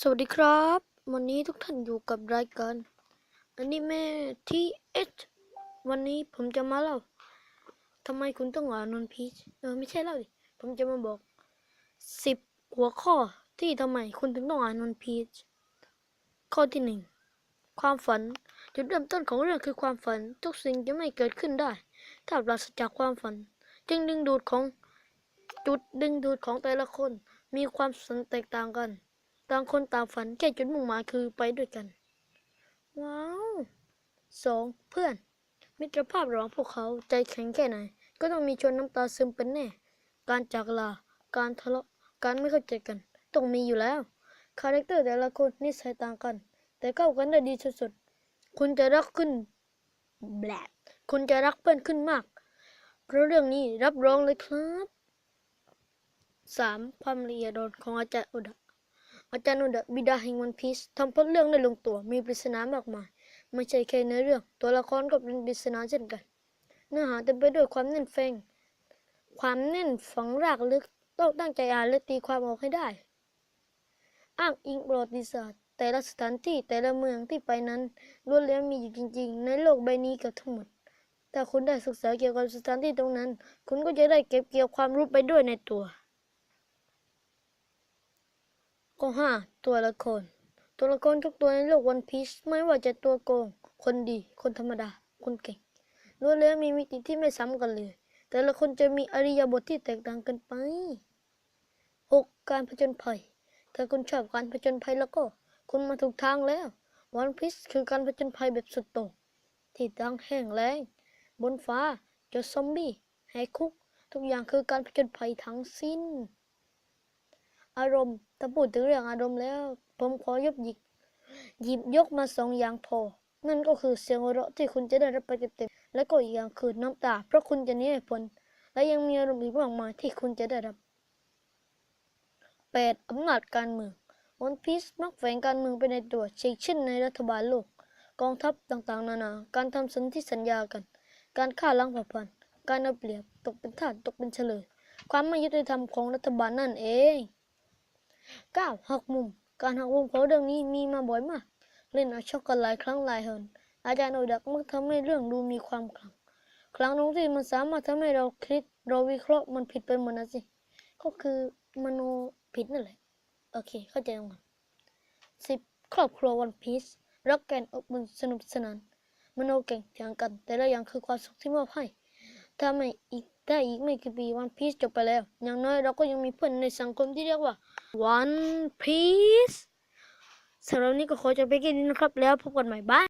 สวัสดีครับ วันนี้ทุกท่านอยู่กับรายการอันิเมะทีเอชวันนี้ผมจะมาเล่าทำไมคุณต้องอ่านนนพีชเออไม่ใช่เล่าดิผมจะมาบอกสิบหัวข้อที่ทำไมคุณถึงต้องอ่านนนพีชข้อที่หนึ่งความฝันจุดเริ่มต้นของเรื่องคือความฝัน ทุกสิ่งจะไม่เกิดขึ้นได้ ถ้าปราศจากความฝัน จึงดึงดูดของจุดดึงดูดของแต่ละคน มีความสนแตกต่างกัน ต่างคนต่างฝันแค่จุดมุ่งหมายคือไปด้วยกัน ว้าวสองเพื่อน มิตรภาพระหว่างพวกเขาใจแข็งแค่ไหน ก็ต้องมีชวนน้ำตาซึมเป็นแน่ การจากลา การทะเลาะ การไม่เข้าใจกัน ต้องมีอยู่แล้ว คาแรคเตอร์แต่ละคนนิสัยต่างกัน แต่เข้ากันได้ดีสุดๆคุณจะรักขึ้นแบลคุณจะรักเพื่อนขึ้นมาก เพราะเรื่องนี้รับรองเลยครับสามความละเอียดอ่อนของอาจารย์อุดะ อาจารย์อุดบิดาแห่งวันพีซทำพล็อตเรื่องได้ลงตัว มีปริศนามากมายไม่ใช่แค่ในเรื่อง ตัวละครก็เป็นปริศนาเช่นกัน เนื้อหาเต็มไปด้วยความแน่นแฟงความแน่นฝังรากลึกต้องตั้งใจอ่านและตีความออกให้ได้ อ้างอิงประวัติศาสตร์ แต่ละสถานที่แต่ละเมืองที่ไปนั้นล้วนแล้วมีอยู่จริง ๆ ในโลกใบนี้เกับทั้งหมดถ้าคุณได้ศึกษาเกี่ยวกับสถานที่ตรงนั้น คุณก็จะได้เก็บเกี่ยวความรู้ไปด้วยในตัว ข้อห้าตัวละคร ตัวละครทุกตัวในโลกวันพีชไม่ว่าจะตัวโกง คนดี คนธรรมดา คนเก่งล้วนแล้วมีมิติที่ไม่ซ้ำกันเลย แต่ละคนจะมีอริยบทที่แตกต่างกันไปหกการผจญภัย ถ้าคุณชอบการผจญภัยแล้วก็ คุณมาถูกทางแล้ว วันพีชคือการผจญภัยแบบสุดโต่งที่ตั้งแห้งแล้งบนฟ้าเจอซอมบี้แหกคุก ทุกอย่างคือการผจญภัยทั้งสิ้น อารมณ์ ถ้าพูดถึงเรื่องอารมณ์แล้ว ผมขอยกหยิกหยิบยกมาสองอย่างพอ นั่นก็คือเสียงหัวเราะที่คุณจะได้รับไปเต็มๆและก็อีกอย่างคือน้ำตา เพราะคุณจะหนี้ผล และยังมีอารมณ์อีกมากมายที่คุณจะได้รับ 8. อำนาจการเมืองวันพีซมักแฝงการเมืองไปในตัวเช่นเช่นในรัฐบาลโลก กองทัพต่างๆ นานา การทำสนธิสัญญากัน การฆ่าล้างเผ่าพันธุ์ การเอาเปรียบ ตกเป็นทาส ตกเป็นเฉลย ความไม่ยุติธรรมของรัฐบาลนั่นเอง 9. หักมุม การหักมุมของเรื่องนี้มีมาบ่อยมาก เล่นเอาช็อกกันหลายครั้งหลายหนอาจารย์โอดักมักทำให้เรื่องดูมีความขลังครั้งตรงที่มันสามารถทำให้เราคิดเราวิเคราะห์มันผิดไปหมดนะสิ ก็คือมโนผิดนั่นแหละ โอเค เข้าใจแล้วกันสิบครอบครัววันพีซรักกันอบอุ่นสนุกสนานมโนเก่งเถียงกัน แต่ละอย่างคือความสุขที่มอบให้ ถ้าไม่อีกถ้าอีกไม่กี่ปีวันพีซจบไปแล้ว อย่างน้อยเราก็ยังมีเพื่อนในสังคมที่เรียกว่า One Piece สำหรับนี้ก็ขอจบไปแค่นี้นะครับ แล้วพบกันใหม่บ้าย